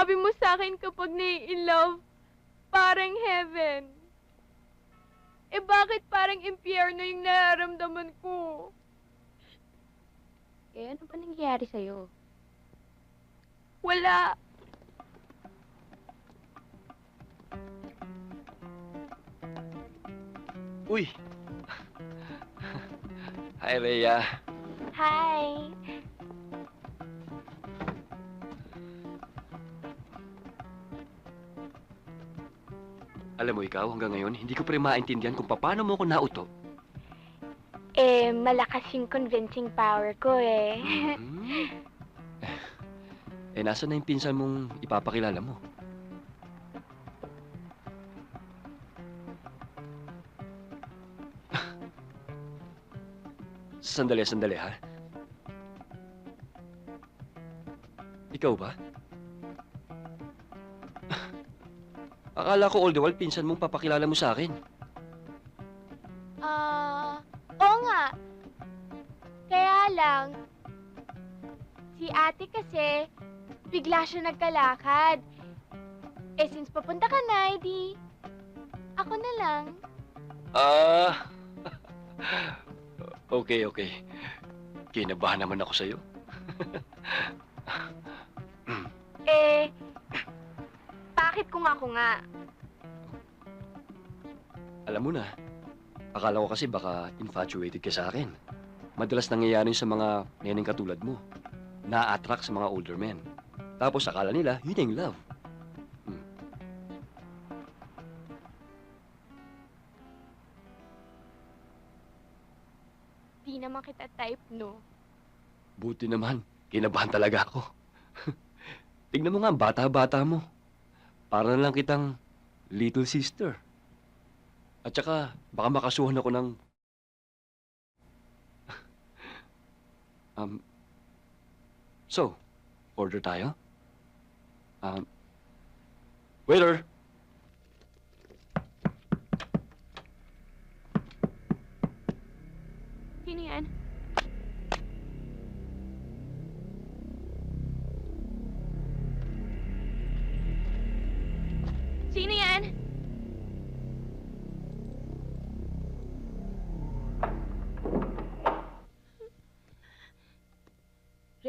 Sabi mo sa akin kapag nai-in love, parang heaven. Eh bakit parang impyerno yung nararamdaman ko? Eh, ano ba nangyayari sa'yo? Wala. Uy! Hi, Rhea. Hi! Alam mo ikaw, hanggang ngayon, hindi ko pa rin maintindihan kung paano mo ako nauto. Eh, malakas yung convincing power ko eh. Hmm? Eh, nasa na yung pinsan mong ipapakilala mo? sandali, sandali, ha? Ikaw ba? Akala ko all the while pinsan mong papakilala mo sa akin. Ah, oo nga. Kaya lang, si ate kasi, bigla siya nagkalakad. Eh, since papunta ka na, edi, ako na lang. Ah. okay, okay. Kinabahan naman ako sa'yo. Eh, bakit kung ako nga? Alam mo na, akala ko kasi baka infatuated ka sa akin. Madalas nangyayari sa mga neneng katulad mo. Na-attract sa mga older men. Tapos akala nila, yun yung love. Hmm. Di naman kita type, no? Buti naman, kinabahan talaga ako. Tignan mo nga, ang bata-bata mo. Para na lang kitang little sister. At saka, baka makasuhan ako ng... um, so, order tayo? Um, waiter! Sino yan? Sino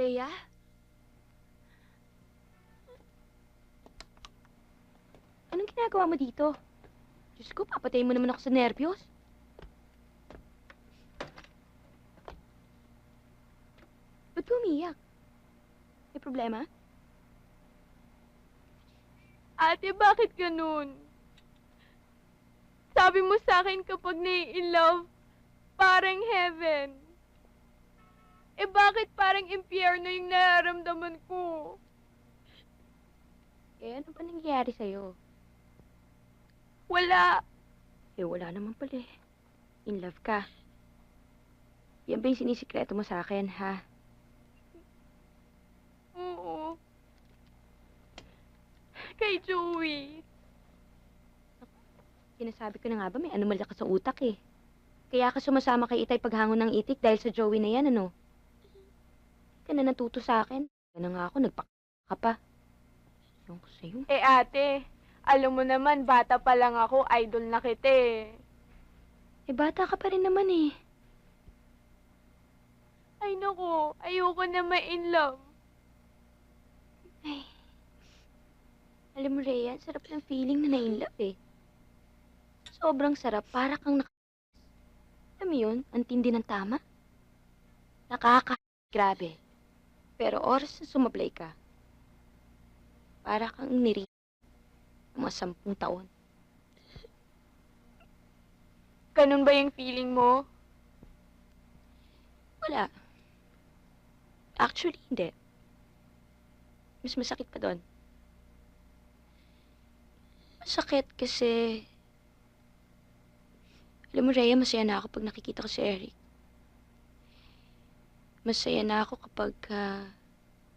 Rhea? Anong ginagawa mo dito? Diyos ko, papatayin mo naman ako sa nervyos. Ba't ka umiyak? May problema? Ate, bakit ganun? Sabi mo sa akin kapag nai-in love, parang heaven. Eh bakit parang impyerno yung nararamdaman ko? Eh, ano ba nangyayari sa'yo? Wala. Eh, wala naman pala eh. In love ka. Yan ba yung sinisikreto mo sa akin, ha? Oo. Kay Joey. Sinasabi ko na nga ba, may anomalya ka sa utak eh. Kaya ka sumasama kay Itay paghangon ng itik dahil sa Joey na yan, ano? Ka na natuto sa akin. Na nga ako, nagpak ka pa. Ko sa'yo. Eh ate, alam mo naman, bata pa lang ako, idol na kita eh. Eh, bata ka pa rin naman eh. Ay nako, ayoko na ma-in love. Ay. Alam mo, Rhea, sarap ng feeling na na-in love eh. Sobrang sarap, para kang nak... Alam mo yun, ang tindi ng tama. Nakaka... Grabe. Pero oras na sumablay ka, para kang niri... mga sampung taon. Ganun ba yung feeling mo? Wala. Actually, hindi. Mas masakit pa doon. Masakit kasi... Alam mo, Rhea, masaya na ako pag nakikita ko si Eric. Masaya na ako kapag ah,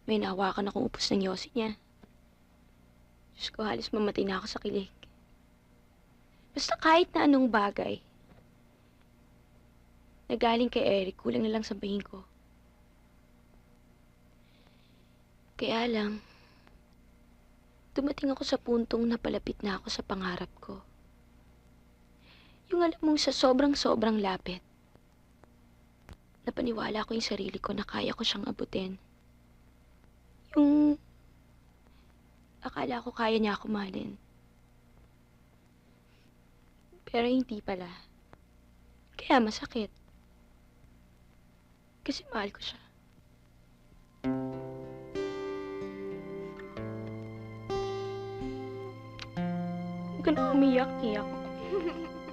may nahawakan akong upos ng yosi niya. Diyos ko, halos mamatay na ako sa kilig. Basta kahit na anong bagay, na galing kay Eric, kulang na lang sabihin ko. Kaya lang, dumating ako sa puntong napalapit na ako sa pangarap ko. Yung alam mong sa sobrang-sobrang lapit. Napaniwala ko yung sarili ko na kaya ko siyang abutin. Yung akala ko kaya niya ako mahalin. Pero hindi pala. Kaya masakit. Kasi mahal ko siya. Huwag ka na umiyak, iyak.